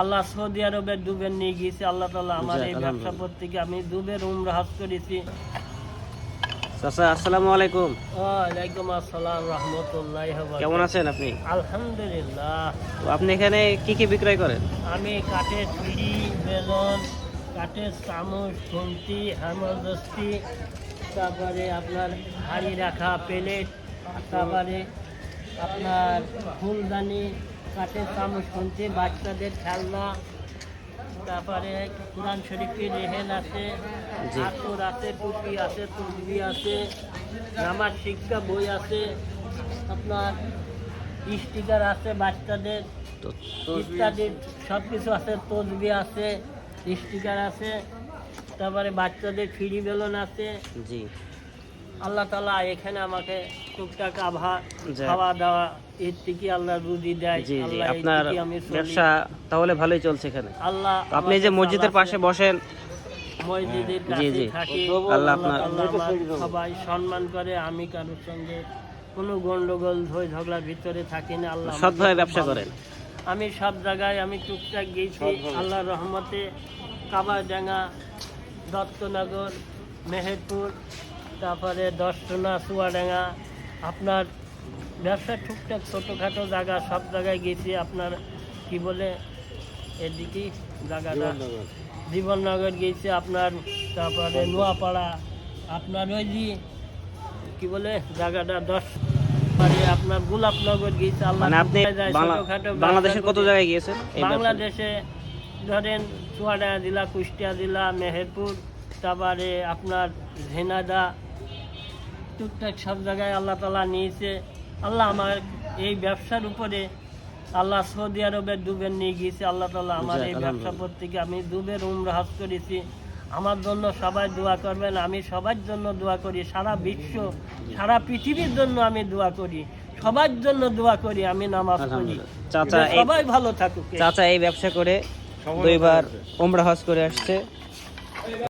আল্লাহ Saudi আরবে ডুবে নিয়ে গিয়েছে। আল্লাহ তালা আমার এই ব্যবসা। প্রত্যেকে আমি দুবের উমরা হজ করেছি। চাচা আসসালামু আলাইকুম। ওয়ালাইকুম আসসালাম রহমতুল্লাহ কেমন আছেন আপনি? আলহামদুলিল্লাহ। তো আপনি এখানে কি কি বিক্রয় করেন? আমি কাঠের বেলন কাঠের চামচ খুন্তি হেমদস্তি তারপরে আপনার হাড়ি রাখা প্লেট তারপরে আপনার ফুলদানি কাঠের চামচ খুন্তি বাচ্চাদের খেলনা তারপরে কোরআন শরীফের রেহেন আছে। আতর আছে টুপি আছে তসবি আছে আমার শিক্ষা বই আছে আপনার স্টিকার আছে বাচ্চাদের ইত্যাদি সব কিছু আছে তসবি আছে স্টিকার আছে তারপরে বাচ্চাদের ফ্রি বেলুন আছে জি আল্লাহ তালা এখানে আমাকে টুকটাক আভা খাওয়া দাওয়া এর থেকে আল্লাহ রুজি দেয়। জি জি আপনার আমি ব্যবসা তাহলে ভালোই চলছে এখানে। আল্লাহ আপনি যে মসজিদের পাশে বসেন। মসজিদের কাছে থাকি। আল্লাহ আপনার- সবাই সম্মান করে আমি কারোর সঙ্গে কোনো গন্ডগোল ধই ঝগড়ার ভিতরে থাকি না। আল্লাহ সৎভাবে ব্যবসা করেন। আমি সব জায়গায় আমি টুকটাক গেছি। আল্লাহর রহমতে কাবারডাঙ্গা দত্তনগর মেহেরপুর তারপরে দশটনা চুয়াডাঙ্গা। আপনার ব্যবসা টুকটাক ছোটোখাটো জায়গা সব জায়গায় গেছি আপনার কি বলে এদিকে জায়গাটা। জীবননগর। গেছি আপনার তারপরে নোয়াপাড়া। আপনার ওই যে কি বলে জায়গাটা দশ মানে আপনার গোলাপনগর গেছি। আল্লাহ মানে আপনি বাংলাদেশের কত জায়গায় গিয়েছেন বাংলাদেশে ধরেন চুয়াডাঙ্গা জেলা কুষ্টিয়া জেলা মেহেরপুর তারপরে আপনার ঝেনাদা টুকটাক সব জায়গায় আল্লাহ তালা নিয়েছে। আল্লাহ আমার এই ব্যবসার উপরে আল্লাহ সৌদি আরবে ডুবে নিয়ে গিয়েছে। আল্লাহ তালা আমার এই ব্যবসা। প্রত্যেকে আমি দুবের উমরা হজ করেছি। আমার জন্য সবাই দোয়া করবেন আমি সবার জন্য দোয়া করি। সারা বিশ্ব সারা পৃথিবীর জন্য আমি দোয়া করি। সবার জন্য দোয়া করি আমি নামাজ পড়ি। চাচা সবাই ভালো থাকুক। চাচা এই ব্যবসা করে দুইবার ওমরা হজ করে আসছে।